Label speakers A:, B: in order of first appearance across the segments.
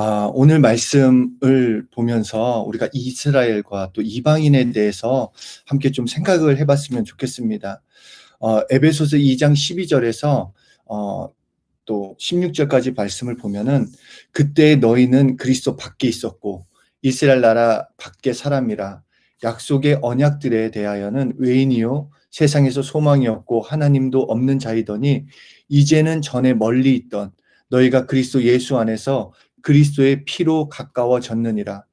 A: 아, 오늘 말씀을 보면서 우리가 이스라엘과 또 이방인에 대해서 함께 좀 생각을 해봤으면 좋겠습니다. 어, 에베소서 2장 12절에서 어, 또 16절까지 말씀을 보면은 그때 너희는 그리스도 밖에 있었고 이스라엘 나라 밖에 사람이라 약속의 언약들에 대하여는 외인이요 세상에서 소망이 없고 하나님도 없는 자이더니 이제는 전에 멀리 있던 너희가 그리스도 예수 안에서 그리스도의 피로 가까워졌느니라.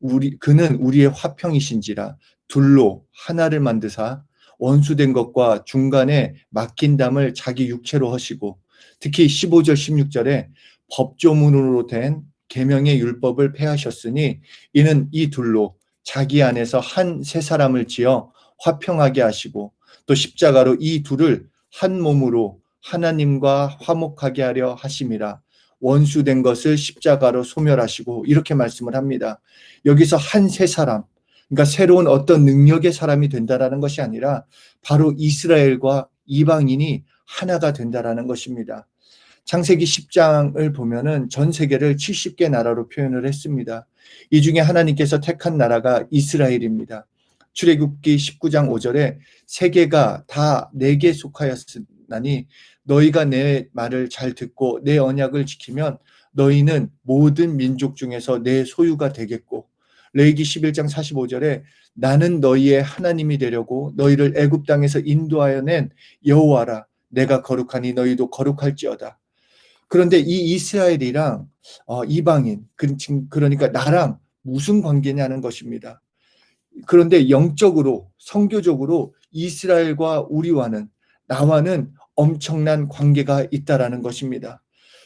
A: 우리 그는 우리의 화평이신지라 둘로 하나를 만드사 원수된 것과 중간에 막힌 담을 자기 육체로 하시고 특히 15절 16절에 법조문으로 된 계명의 율법을 폐하셨으니 이는 이 둘로 자기 안에서 한 세 사람을 지어 화평하게 하시고 또 십자가로 이 둘을 한 몸으로 하나님과 화목하게 하려 하심이라 원수된 것을 십자가로 소멸하시고 이렇게 말씀을 합니다. 여기서 한 세 사람, 그러니까 새로운 어떤 능력의 사람이 된다라는 것이 아니라 바로 이스라엘과 이방인이 하나가 된다라는 것입니다. 창세기 10장을 보면은 전 세계를 70개 나라로 표현을 했습니다. 이 중에 하나님께서 택한 나라가 이스라엘입니다. 출애굽기 19장 5절에 세계가 다 내게 속하였으나니 너희가 내 말을 잘 듣고 내 언약을 지키면 너희는 모든 민족 중에서 내 소유가 되겠고 레이기 11장 45절에 나는 너희의 하나님이 되려고 너희를 애굽 땅에서 인도하여 낸 여호와라 내가 거룩하니 너희도 거룩할지어다. 그런데 이 이스라엘이랑 어, 이방인 그, 그러니까 나랑 무슨 관계냐는 것입니다. 그런데 영적으로 성교적으로 이스라엘과 우리와는 나와는 엄청난 관계가 있다라는 것입니다.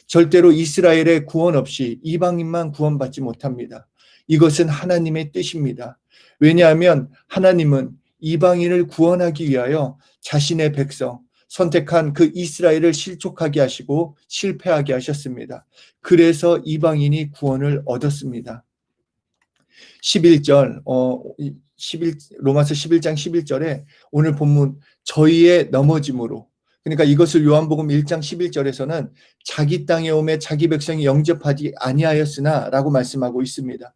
A: 절대로 이스라엘의 구원 없이 이방인만 구원받지 못합니다. 이것은 하나님의 뜻입니다. 왜냐하면 하나님은 이방인을 구원하기 위하여 자신의 백성, 선택한 그 이스라엘을 실족하게 하시고 실패하게 하셨습니다. 그래서 이방인이 구원을 얻었습니다. 11절, 어, 11, 로마서 11장 11절에 오늘 본문 저희의 넘어짐으로 그러니까 이것을 요한복음 1장 11절에서는 자기 땅에 오매 자기 백성이 영접하지 아니하였으나라고 말씀하고 있습니다.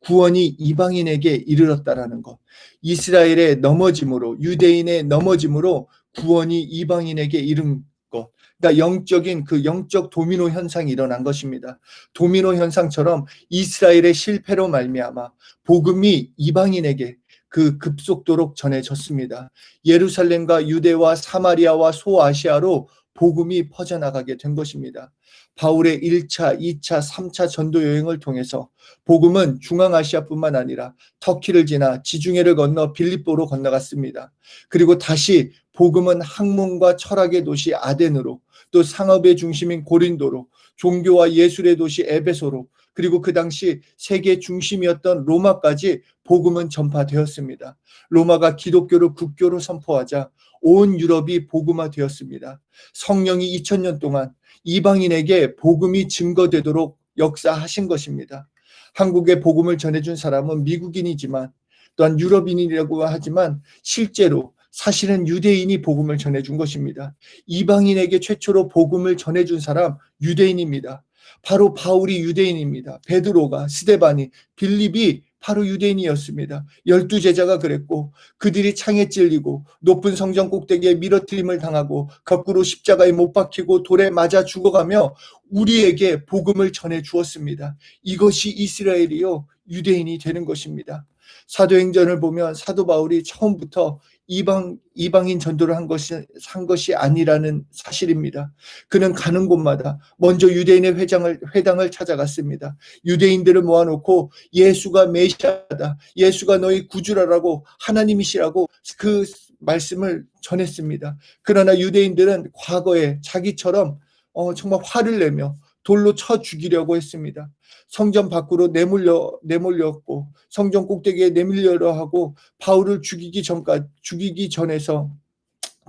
A: 구원이 이방인에게 이르렀다라는 것. 이스라엘의 넘어짐으로 유대인의 넘어짐으로 구원이 이방인에게 이른 것. 그러니까 영적인 그 영적 도미노 현상이 일어난 것입니다. 도미노 현상처럼 이스라엘의 실패로 말미암아 복음이 이방인에게 그 급속도로 전해졌습니다. 예루살렘과 유대와 사마리아와 소아시아로 복음이 퍼져나가게 된 것입니다. 바울의 1차, 2차, 3차 전도 여행을 통해서 복음은 중앙아시아뿐만 아니라 터키를 지나 지중해를 건너 빌립보로 건너갔습니다. 그리고 다시 복음은 학문과 철학의 도시 아덴으로 또 상업의 중심인 고린도로 종교와 예술의 도시 에베소로 그리고 그 당시 세계 중심이었던 로마까지 복음은 전파되었습니다. 로마가 기독교를 국교로 선포하자 온 유럽이 복음화되었습니다. 성령이 2000년 동안 이방인에게 복음이 증거되도록 역사하신 것입니다. 한국에 복음을 전해준 사람은 미국인이지만 또한 유럽인이라고 하지만 실제로 사실은 유대인이 복음을 전해준 것입니다. 이방인에게 최초로 복음을 전해준 사람 유대인입니다. 바로 바울이 유대인입니다. 베드로가 스데반이 빌립이 바로 유대인이었습니다. 열두 제자가 그랬고 그들이 창에 찔리고 높은 성전 꼭대기에 밀어트림을 당하고 거꾸로 십자가에 못 박히고 돌에 맞아 죽어가며 우리에게 복음을 전해 주었습니다. 이것이 이스라엘이요 유대인이 되는 것입니다. 사도행전을 보면 사도 바울이 처음부터 이방 이방인 전도를 한 것이 한 것이 아니라는 사실입니다. 그는 가는 곳마다 먼저 유대인의 회장을 회당을 찾아갔습니다. 유대인들을 모아놓고 예수가 메시아다, 예수가 너희 구주라라고 하나님이시라고 그 말씀을 전했습니다. 그러나 유대인들은 과거에 자기처럼 어, 정말 화를 내며 돌로 쳐 죽이려고 했습니다. 성전 밖으로 내몰려 내몰렸고 성전 꼭대기에 내밀려러 하고 바울을 죽이기 전까지 죽이기 전에서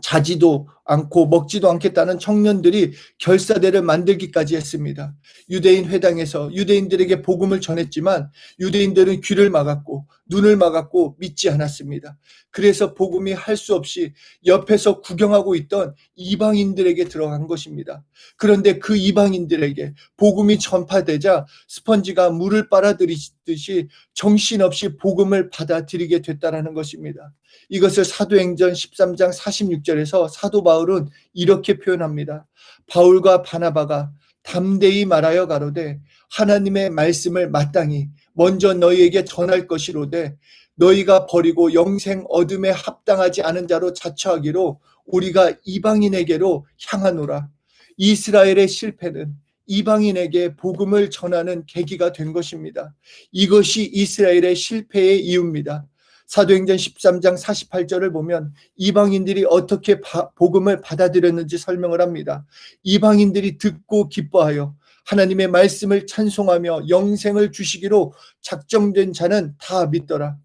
A: 자지도 않고 먹지도 않겠다는 청년들이 결사대를 만들기까지 했습니다. 유대인 회당에서 유대인들에게 복음을 전했지만 유대인들은 귀를 막았고 눈을 막았고 믿지 않았습니다. 그래서 복음이 할 수 없이 옆에서 구경하고 있던 이방인들에게 들어간 것입니다. 그런데 그 이방인들에게 복음이 전파되자 스펀지가 물을 빨아들이듯이 정신없이 복음을 받아들이게 됐다라는 것입니다. 이것을 사도행전 13장 46절에서 사도 바울 은 이렇게 표현합니다. 바울과 바나바가 담대히 말하여 가로되 하나님의 말씀을 마땅히 먼저 너희에게 전할 것이로되 너희가 버리고 영생 어둠에 합당하지 않은 자로 자처하기로 우리가 이방인에게로 향하노라. 이스라엘의 실패는 이방인에게 복음을 전하는 계기가 된 것입니다. 이것이 이스라엘의 실패의 이유입니다. 사도행전 13장 48절을 보면 이방인들이 어떻게 바, 복음을 받아들였는지 설명을 합니다. 이방인들이 듣고 기뻐하여 하나님의 말씀을 찬송하며 영생을 주시기로 작정된 자는 다 믿더라.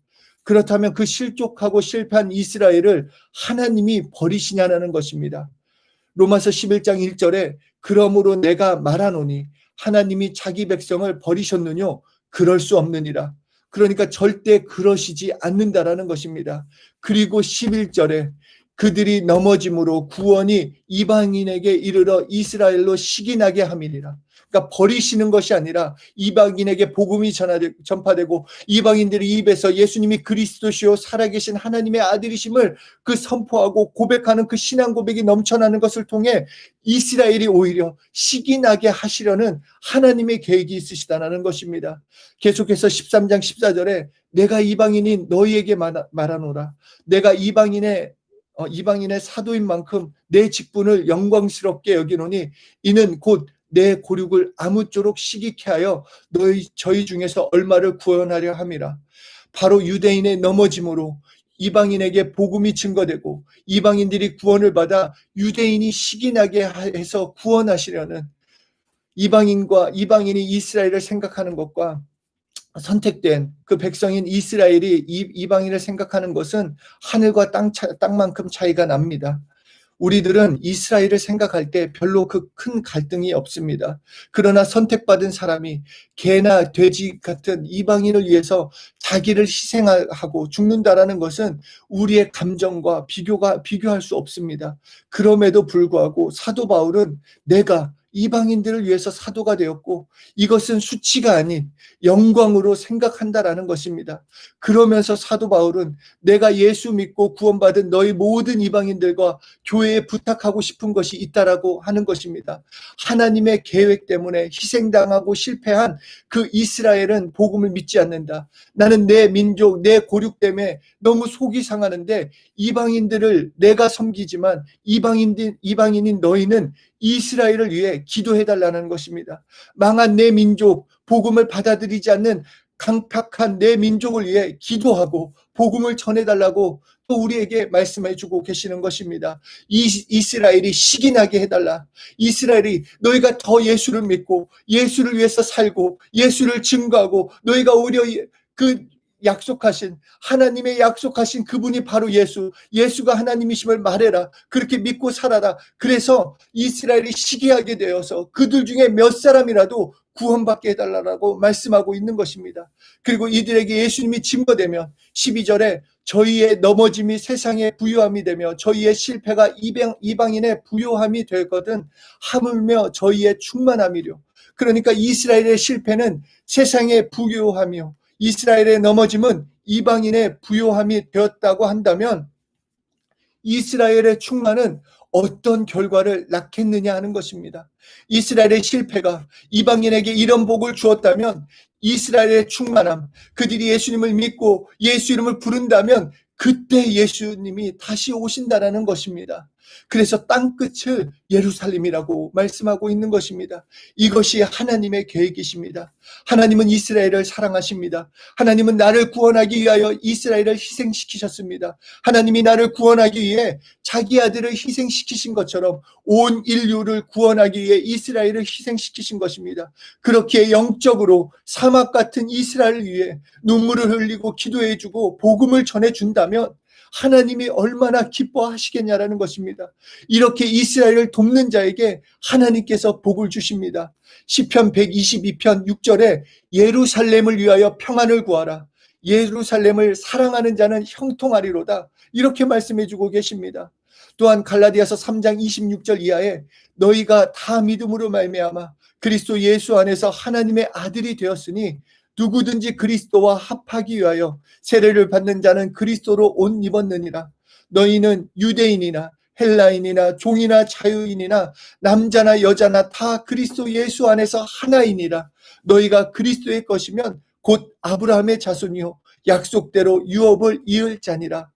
A: 그렇다면 그 실족하고 실패한 이스라엘을 하나님이 버리시냐는 것입니다. 로마서 11장 1절에 그러므로 내가 말하노니 하나님이 자기 백성을 버리셨느뇨 그럴 수 없느니라. 그러니까 절대 그러시지 않는다라는 것입니다. 그리고 11절에 그들이 넘어짐으로 구원이 이방인에게 이르러 이스라엘로 시기나게 함이니라. 그러니까 버리시는 것이 아니라 이방인에게 복음이 전파되고 이방인들의 입에서 예수님이 그리스도시요 살아계신 하나님의 아들이심을 그 선포하고 고백하는 그 신앙 고백이 넘쳐나는 것을 통해 이스라엘이 오히려 시기나게 하시려는 하나님의 계획이 있으시다는 것입니다. 계속해서 13장 14절에 내가 이방인인 너희에게 말하노라. 내가 이방인의 어, 이방인의 사도인 만큼 내 직분을 영광스럽게 여기노니 이는 곧 내 고륙을 아무쪼록 시기케 하여 너희 저희 중에서 얼마를 구원하려 함이라. 바로 유대인의 넘어짐으로 이방인에게 복음이 증거되고 이방인들이 구원을 받아 유대인이 시기나게 해서 구원하시려는 이방인과 이방인이 이스라엘을 생각하는 것과 선택된 그 백성인 이스라엘이 이방인을 생각하는 것은 하늘과 땅 차, 땅만큼 차이가 납니다. 우리들은 이스라엘을 생각할 때 별로 그 큰 갈등이 없습니다. 그러나 선택받은 사람이 개나 돼지 같은 이방인을 위해서 자기를 희생하고 죽는다라는 것은 우리의 감정과 비교가 비교할 수 없습니다. 그럼에도 불구하고 사도 바울은 내가 이방인들을 위해서 사도가 되었고 이것은 수치가 아닌 영광으로 생각한다라는 것입니다. 그러면서 사도 바울은 내가 예수 믿고 구원받은 너희 모든 이방인들과 교회에 부탁하고 싶은 것이 있다라고 하는 것입니다. 하나님의 계획 때문에 희생당하고 실패한 그 이스라엘은 복음을 믿지 않는다. 나는 내 민족, 내 고륙 때문에 너무 속이 상하는데 이방인들을 내가 섬기지만 이방인들 이방인인 너희는 이스라엘을 위해 기도해 달라는 것입니다. 망한 내 민족, 복음을 받아들이지 않는 강팍한 내 민족을 위해 기도하고 복음을 전해달라고 또 우리에게 말씀해 주고 계시는 것입니다. 이, 이스라엘이 시기나게 해달라. 이스라엘이 너희가 더 예수를 믿고 예수를 위해서 살고 예수를 증거하고 너희가 오히려 그 약속하신 하나님의 약속하신 그분이 바로 예수. 예수가 하나님이심을 말해라. 그렇게 믿고 살아라. 그래서 이스라엘이 시기하게 되어서 그들 중에 몇 사람이라도 구원받게 해달라고 말씀하고 있는 것입니다. 그리고 이들에게 예수님이 증거되면 12절에 저희의 넘어짐이 세상의 부요함이 되며 저희의 실패가 이방, 이방인의 부요함이 되거든 하물며 저희의 충만함이려 그러니까 이스라엘의 실패는 세상의 부요함이요 이스라엘의 넘어짐은 이방인의 부요함이 되었다고 한다면 이스라엘의 충만은 어떤 결과를 낳겠느냐 하는 것입니다. 이스라엘의 실패가 이방인에게 이런 복을 주었다면 이스라엘의 충만함, 그들이 예수님을 믿고 예수 이름을 부른다면 그때 예수님이 다시 오신다라는 것입니다. 그래서 땅끝을 예루살렘이라고 말씀하고 있는 것입니다. 이것이 하나님의 계획이십니다. 하나님은 이스라엘을 사랑하십니다. 하나님은 나를 구원하기 위하여 이스라엘을 희생시키셨습니다. 하나님이 나를 구원하기 위해 자기 아들을 희생시키신 것처럼 온 인류를 구원하기 위해 이스라엘을 희생시키신 것입니다. 그렇게 영적으로 사막 같은 이스라엘을 위해 눈물을 흘리고 기도해주고 복음을 전해준다면 하나님이 얼마나 기뻐하시겠냐라는 것입니다. 이렇게 이스라엘을 돕는 자에게 하나님께서 복을 주십니다. 시편 122편 6절에 예루살렘을 위하여 평안을 구하라. 예루살렘을 사랑하는 자는 형통하리로다. 이렇게 말씀해 주고 계십니다. 또한 갈라디아서 3장 26절 이하에 너희가 다 믿음으로 말미암아 그리스도 예수 안에서 하나님의 아들이 되었으니 누구든지 그리스도와 합하기 위하여 세례를 받는 자는 그리스도로 옷 입었느니라. 너희는 유대인이나 헬라인이나 종이나 자유인이나 남자나 여자나 다 그리스도 예수 안에서 하나이니라. 너희가 그리스도의 것이면 곧 아브라함의 자손이요 약속대로 유업을 이을 자니라.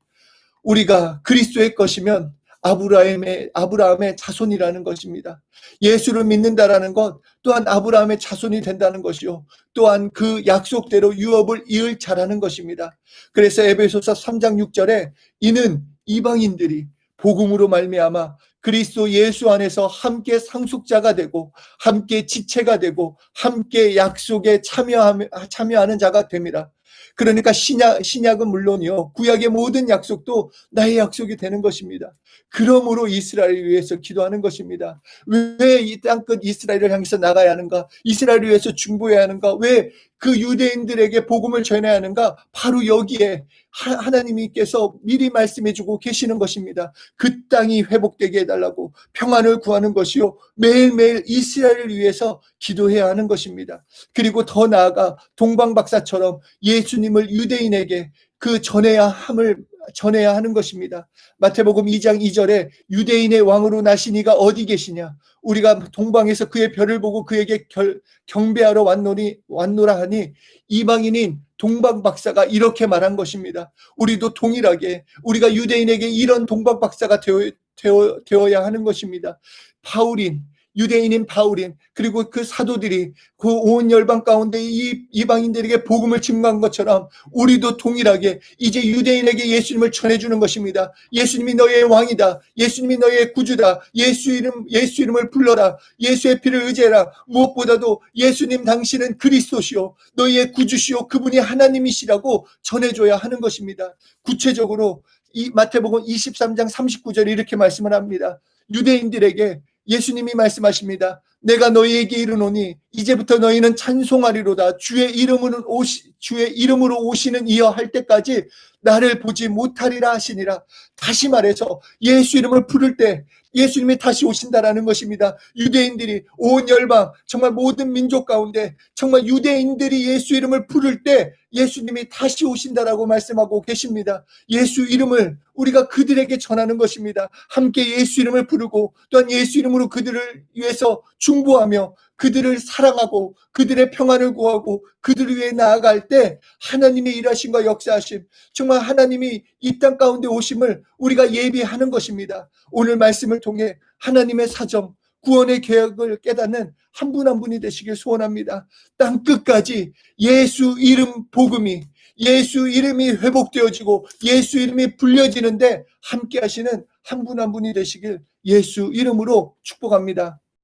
A: 우리가 그리스도의 것이면 아브라함의 아브라함의 자손이라는 것입니다. 예수를 믿는다라는 것 또한 아브라함의 자손이 된다는 것이요. 또한 그 약속대로 유업을 이을 자라는 것입니다. 그래서 에베소서 3장 6절에 이는 이방인들이 복음으로 말미암아 그리스도 예수 안에서 함께 상속자가 되고 함께 지체가 되고 함께 약속에 참여하는 자가 됩니다. 그러니까 신약, 신약은 물론이요. 구약의 모든 약속도 나의 약속이 되는 것입니다. 그러므로 이스라엘을 위해서 기도하는 것입니다. 왜 이 땅끝 이스라엘을 향해서 나가야 하는가? 이스라엘을 위해서 중보해야 하는가? 왜 그 유대인들에게 복음을 전해야 하는가? 바로 여기에 하, 나님께서 미리 말씀해 주고 계시는 것입니다. 그 땅이 회복되게 해달라고 평안을 구하는 것이요. 매일매일 이스라엘을 위해서 기도해야 하는 것입니다. 그리고 더 나아가 동방박사처럼 예수님을 유대인에게 그 전해야 함을 전해야 하는 것입니다. 마태복음 2장 2절에 유대인의 왕으로 나시니가 어디 계시냐? 우리가 동방에서 그의 별을 보고 그에게 결, 경배하러 왔노니 왔노라 하니 이방인인 동방 박사가 이렇게 말한 것입니다. 우리도 동일하게 우리가 유대인에게 이런 동방 박사가 되어, 되어야 하는 것입니다. 바울인 유대인인 바울인 그리고 그 사도들이 그 온 열방 가운데 이 이방인들에게 복음을 증거한 것처럼 우리도 동일하게 이제 유대인에게 예수님을 전해주는 것입니다. 예수님이 너의 왕이다. 예수님이 너의 구주다. 예수 이름 예수 이름을 불러라. 예수의 피를 의지해라. 무엇보다도 예수님 당신은 그리스도시요 너희의 구주시요 그분이 하나님이시라고 전해줘야 하는 것입니다. 구체적으로 이 마태복음 23장 39절에 이렇게 말씀을 합니다. 유대인들에게 예수님이 말씀하십니다. 내가 너희에게 이르노니 이제부터 너희는 찬송하리로다. 주의 이름으로 오시 주의 이름으로 오시는 이어 할 때까지 나를 보지 못하리라 하시니라. 다시 말해서 예수 이름을 부를 때 예수님이 다시 오신다라는 것입니다. 유대인들이 온 열방 정말 모든 민족 가운데 정말 유대인들이 예수 이름을 부를 때 예수님이 다시 오신다라고 말씀하고 계십니다. 예수 이름을 우리가 그들에게 전하는 것입니다. 함께 예수 이름을 부르고 또한 예수 이름으로 그들을 위해서 중보하며 그들을 사랑하고 그들의 평안을 구하고 그들을 위해 나아갈 때 하나님의 일하심과 역사하심 정말 하나님이 이 땅 가운데 오심을 우리가 예비하는 것입니다. 오늘 말씀을 통해 하나님의 사정 구원의 계획을 깨닫는 한분한 분이 되시길 소원합니다. 땅 끝까지 예수 이름 복음이 예수 이름이 회복되어지고 예수 이름이 불려지는데 함께 하시는 한 분한 분이 되시길 예수 이름으로 축복합니다.